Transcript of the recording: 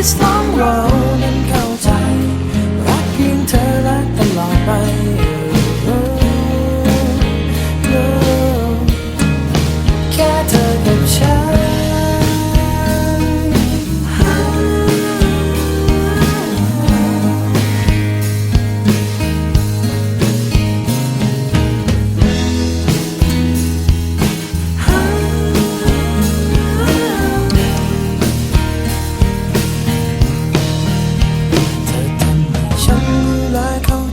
กที่ส